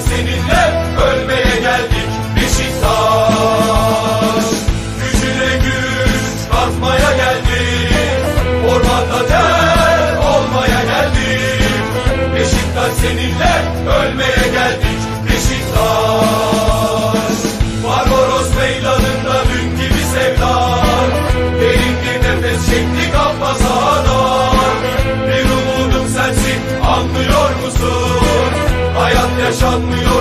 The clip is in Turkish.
Seninle ölmeye geldik Beşiktaş. Gücüne güç katmaya geldik. Ormanda ter olmaya geldik. Beşiktaş seninle ölmeye geldik Beşiktaş. Barbaros meydanında dün gibi sevdar. Derin bir nefes çektik Abbas Ağadar Bir umudum sensin anlıyor musun? Hayat yaşanmıyor.